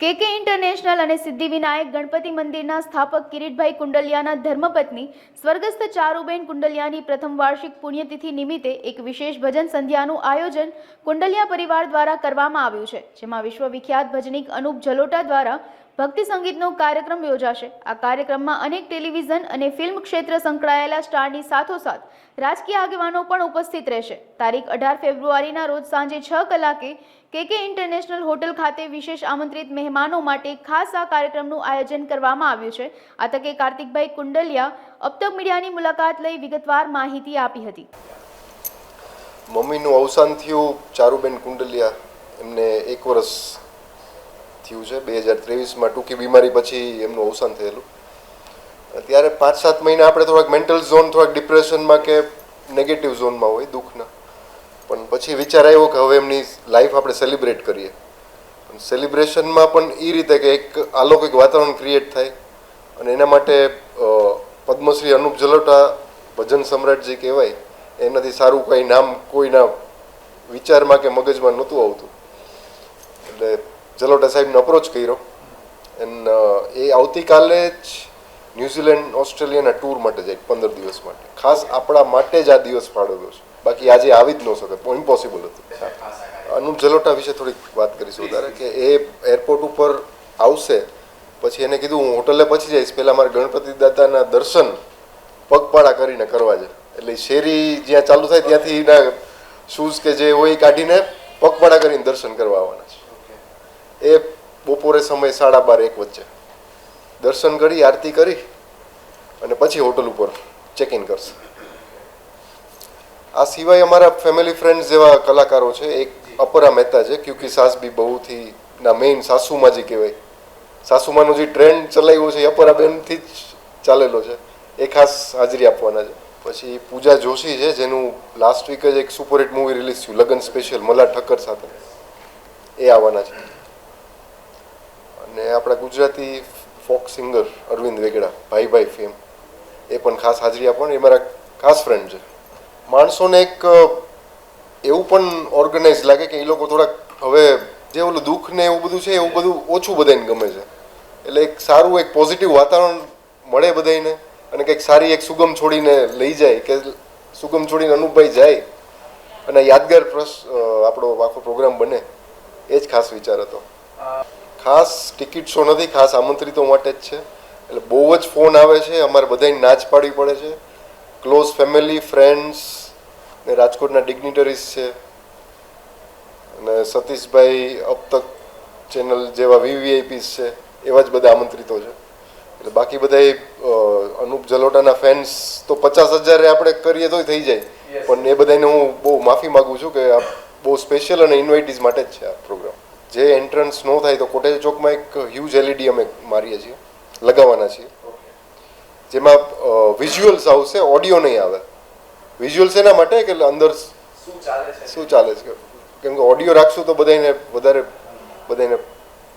કે કે ઇન્ટરનેશનલ અને સિદ્ધિવિનાયક ગણપતિ મંદિરના સ્થાપક કિરીટભાઈ કુંડલિયાના ધર્મપત્ની સ્વર્ગસ્થ ચારુબેન કુંડલિયાની પ્રથમ વાર્ષિક પુણ્યતિથિ નિમિત્તે એક વિશેષ ભજન સંધ્યાનું આયોજન કુંડલિયા પરિવાર દ્વારા કરવામાં આવ્યું છે, જેમાં વિશ્વવિખ્યાત ભજનિક અનુપ જલોટા દ્વારા ભક્તિ સંગીતનો કાર્યક્રમ યોજાશે. આ કાર્યક્રમમાં અનેક ટેલિવિઝન અને ફિલ્મ ક્ષેત્ર સંકળાયેલા સ્ટારની સાથોસાથ રાજકીય આગેવાનો પણ ઉપસ્થિત રહેશે. તારીખ અઢાર ફેબ્રુઆરીના રોજ સાંજે છ કલાકે કે કે ઇન્ટરનેશનલ હોટલ ખાતે વિશેષ આમંત્રિત મહેમાનો માટે ખાસ આ કાર્યક્રમનું આયોજન કરવામાં આવ્યું છે. આ તકે કાર્તિકભાઈ કુંડલિયા અબતક મીડિયાની મુલાકાત લઈ વિગતવાર માહિતી આપી હતી. મમ્મીનું અવસાન થયું, ચારુબેન કુંડલિયા એમને એક વર્ષ થયું છે બે હજાર ત્રેવીસમાં ટૂંકી બીમારી પછી એમનું અવસાન થયેલું. ત્યારે પાંચ સાત મહિના આપણે થોડાક મેન્ટલ ઝોન થોડાક ડિપ્રેશનમાં કે નેગેટિવ ઝોનમાં હોય, દુઃખના. પણ પછી વિચાર આવ્યો કે હવે એમની લાઈફ આપણે સેલિબ્રેટ કરીએ. પણ સેલિબ્રેશનમાં પણ એ રીતે કે એક અલૌકિક વાતાવરણ ક્રિએટ થાય અને એના માટે પદ્મશ્રી અનુપ જલોટા ભજન સમ્રાટજી કહેવાય, એનાથી સારું કંઈ નામ કોઈના વિચારમાં કે મગજમાં નહોતું આવતું. એટલે જલોટા સાહેબને અપ્રોચ કર્યો. એન્ડ એ આવતીકાલે જ ન્યુઝીલેન્ડ ઓસ્ટ્રેલિયાના ટૂર માટે જાય, પંદર દિવસ માટે. ખાસ આપણા માટે જ આ દિવસ ફાળવ્યો છે. બાકી આજે આવી જ ન શકે ઇમ્પોસિબલ હતું. અનુપ જલોટા વિશે થોડીક વાત કરીશું. વધારે કે એ એરપોર્ટ ઉપર આવશે, પછી એને કીધું, હું હોટલે પછી જઈશ. પહેલાં મારે ગણપતિ દાદાના દર્શન પગપાળા કરીને કરવા છે. એટલે શેરી જ્યાં ચાલુ થાય ત્યાંથી એના શૂઝ કે જે હોય એ કાઢીને પગપાળા કરીને દર્શન કરવા આવવાના છે. એ બપોરે સમય સાડા બાર, એક વચ્ચે. દર્શન કરી, આરતી કરી અને પછી હોટલ ઉપર ચેક ઇન કરશે. આ સિવાય અમારા ફેમિલી ફ્રેન્ડ્સ જેવા કલાકારો છે, એક અપરા મહેતા છે, ક્યુકી સાસબી બહુથી, ના મેઇન સાસુમાજી કહેવાય. સાસુમાનો જે ટ્રેન્ડ ચલાવ્યો છે, એ અપરા બેનથી જ ચાલેલો છે. એ ખાસ હાજરી આપવાના છે. પછી પૂજા જોશી છે, જેનું લાસ્ટ વીક જ એક સુપરહિટ મૂવી રિલીઝ થયું, લગન સ્પેશિયલ મલા ઠક્કર સાથે. એ આવવાના છે. અને આપણા ગુજરાતી ફોક સિંગર અરવિંદ વેગડા, ભાઈ ભાઈ ફેમ, એ પણ ખાસ હાજરી આપવાની, એ મારા ખાસ ફ્રેન્ડ છે. માણસોને એક એવું પણ ઓર્ગેનાઇઝ લાગે કે એ લોકો થોડાક હવે જે ઓલું દુઃખ ને એવું બધું છે, એવું બધું ઓછું બધાને ગમે છે. એટલે એક સારું, એક પોઝિટિવ વાતાવરણ મળે બધાને અને કંઈક સારી એક સુગમ છોડીને લઈ જાય કે સુગમ છોડીને અનુપભાઈ જાય અને યાદગાર પ્રસ આપણો આખો પ્રોગ્રામ બને, એ જ ખાસ વિચાર હતો. ખાસ ટિકિટ શો નથી ખાસ આમંત્રિતો માટે જ છે. એટલે બહુ જ ફોન આવે છે અમારે બધાને નાચ પાડવી પડે છે. ક્લોઝ ફેમિલી ફ્રેન્ડ્સ ને રાજકોટના ડિગ્નિટરીઝ છે. અને સતીશભાઈ અબતક ચેનલ જેવા વીવીઆઈપીસ છે એવા જ બધા આમંત્રિતો છે. એટલે બાકી બધા અનુપ જલોટાના ફેન્સ તો પચાસ હજારે આપણે કરીએ તોય થઈ જાય. પણ એ બધાને હું બહુ માફી માગું છું કે આ બહુ સ્પેશિયલ અને ઇન્વાઇટીઝ માટે જ છે આ પ્રોગ્રામ જે એન્ટ્રન્સ નો થાય તો કોટેજ ચોકમાં એક હ્યુજ એલઈડી અમે મારીએ છીએ લગાવવાના છીએ. જેમાં વિઝ્યુઅલ્સ આવશે ઓડિયો નહીં આવે. વિઝ્યુઅલ્સ એના માટે કે અંદર શું ચાલે છે? કેમ કે ઓડિયો રાખશું તો બધાને વધારે બધાને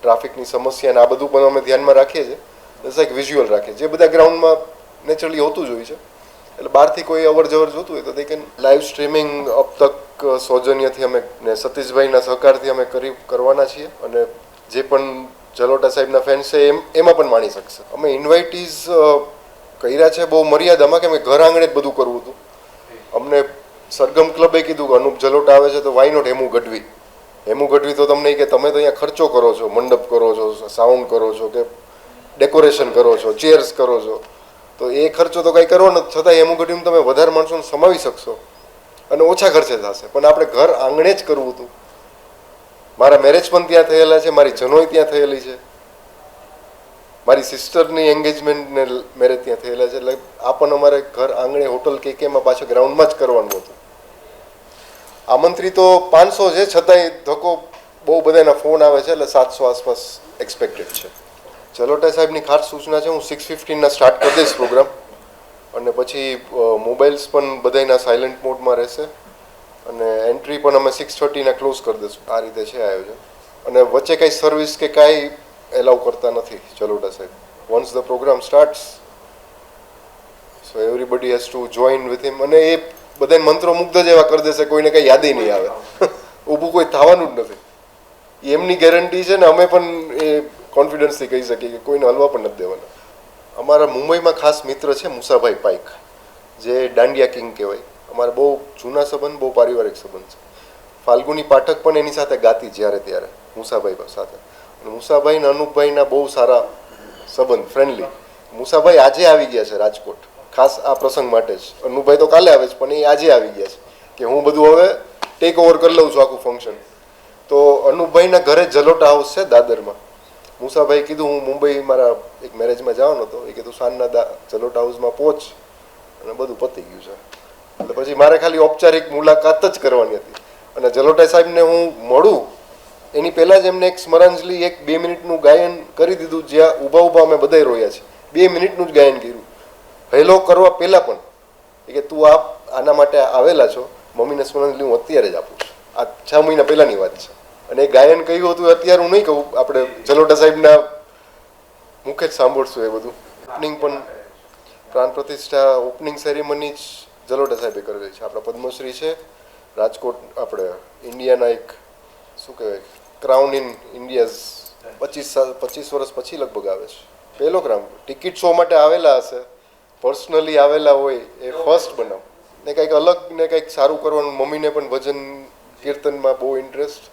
ટ્રાફિકની સમસ્યા ને આ બધું પણ અમે ધ્યાનમાં રાખીએ છીએ. એક વિઝ્યુઅલ રાખીએ. જે બધા ગ્રાઉન્ડમાં નેચરલી હોતું જ હોય છે. એટલે બહારથી કોઈ અવર જવર જોતું હોય તો દે કેન લાઈવ સ્ટ્રીમિંગ અબ તક સૌજન્યથી અમે ને સતીશભાઈના સહકારથી અમે કરી કરવાના છીએ અને જે પણ જલોટા સાહેબના ફેન્સ છે એમ, એમાં પણ માણી શકશે. અમે ઇન્વાઇટીઝ કર્યા છે બહુ મર્યાદામાં, કેમ કે ઘર આંગણે જ બધું કરવું હતું. અમને સરગમ ક્લબે કીધું કે અનુપ જલોટા આવે છે તો વાય નોટ હેમુ ગઢવી? હેમુ ગઢવી તો તમને કે તમે તો અહીંયા ખર્ચો કરો છો, મંડપ કરો છો સાઉન્ડ કરો છો, કે ડેકોરેશન કરો છો ચેર્સ કરો છો. તો એ ખર્ચો તો કંઈ કરવાનો જ છતાં હેમુ ગઢવીમાં તમે વધારે માણસોને સમાવી શકશો અને ઓછા ખર્ચે થશે. પણ આપણે ઘર આંગણે જ કરવું હતું. મારા મેરેજ પણ ત્યાં થયેલા છે, મારી જનોય ત્યાં થયેલી છે. મારી સિસ્ટરની એન્ગેજમેન્ટને મેરેજ ત્યાં થયેલા છે. એટલે આપણને અમારે ઘર આંગણે હોટલ કે કેમાં પાછળ ગ્રાઉન્ડમાં જ કરવાનું હતું. આમંત્રિતો પાંચસો છે, છતાંય ધક્કો બહુ બધાના ફોન આવે છે, એટલે સાતસો આસપાસ એક્સપેક્ટેડ છે. ચલોટા સાહેબની ખાસ સૂચના છે હું સિક્સ ફિફ્ટીનના સ્ટાર્ટ કરી દઈશ પ્રોગ્રામ અને પછી મોબાઈલ્સ પણ બધાના સાયલન્ટ મોડમાં રહેશે. અને એન્ટ્રી પણ અમે સિક્સ થર્ટીના ક્લોઝ કરી દઈશું. આ રીતે છે આયોજન. અને વચ્ચે કાંઈ સર્વિસ કે કાંઈ એલાઉ કરતા નથી જલોટા સાહેબ. Once the programme starts so everybody has to join with him અને એ બધાને મંત્રો મુગ્ધ જ એવા કરી દેશે કોઈને કંઈ યાદ નહીં આવે. ઊભું કોઈ થવાનું જ નથી. એમની ગેરંટી છે ને અમે પણ એ કોન્ફિડન્સથી કહી શકીએ કે કોઈને હલવા પણ નથી દેવાના. અમારા મુંબઈમાં ખાસ મિત્ર છે મુસાભાઈ પાઇક જે દાંડિયા કિંગ કહેવાય. અમારા બહુ જૂના સંબંધ, બહુ પારિવારિક સંબંધ છે. ફાલ્ગુની પાઠક પણ એની સાથે ગાતી જ્યારે ત્યારે, મુસાભાઈ સાથે. અને મુસાભાઈ અને અનુપભાઈના બહુ સારા સંબંધ ફ્રેન્ડલી મુસાભાઈ આજે આવી ગયા છે રાજકોટ. ખાસ આ પ્રસંગ માટે જ. અનુભાઈ તો કાલે આવે છે, પણ એ આજે આવી ગયા છે. કે હું બધું હવે ટેક ઓવર કરી લઉં છું આખું ફંક્શન તો અનુભાઈના ઘરે જલોટા હાઉસ છે દાદરમાં. મુસાભાઈ કીધું, હું મુંબઈ મારા એક મેરેજમાં જવાનો હતો. એ કીધું, સાંજના દા ચલોટ હાઉસમાં પહોંચ. અને બધું પતી ગયું છે. એટલે પછી મારે ખાલી ઔપચારિક મુલાકાત જ કરવાની હતી. અને જલોટા સાહેબને હું મળું, એની પહેલાં જ એમને એક સ્મરાંજલિ, એક બે મિનિટનું ગાયન કરી દીધું, જ્યાં ઊભા ઊભા અમે બધાય રોયા છે બે મિનિટનું જ ગાયન કર્યું. હેલો કરવા પહેલાં પણ કે, તું આપ આના માટે આવેલા છો. મમ્મીને સ્મરાંજલિ હું અત્યારે જ આપું છું. આ છ મહિના પહેલાંની વાત છે. અને ગાયન કહ્યું હતું, અત્યારે હું નહીં કહું, આપણે જલોટા સાહેબના મુખે જ સાંભળશું એ બધું. ઓપનિંગ પણ પ્રાણ પ્રતિષ્ઠા ઓપનિંગ સેરેમની જ જલોટા સાહેબે કરેલી છે. આપણા પદ્મશ્રી છે, રાજકોટ આપણે ઇન્ડિયાના એક, શું કહેવાય ક્રાઉન ઇન ઇન્ડિયાઝ પચીસ પચીસ વર્ષ પછી લગભગ આવે છે. પહેલો ક્રાઉન ટિકિટ શો માટે આવેલા હશે. પર્સનલી આવેલા હોય એ ફર્સ્ટ બનાવ. ને કંઈક અલગ ને કંઈક સારું કરવાનું, મમ્મીને પણ ભજન, કીર્તનમાં બહુ ઇન્ટરેસ્ટ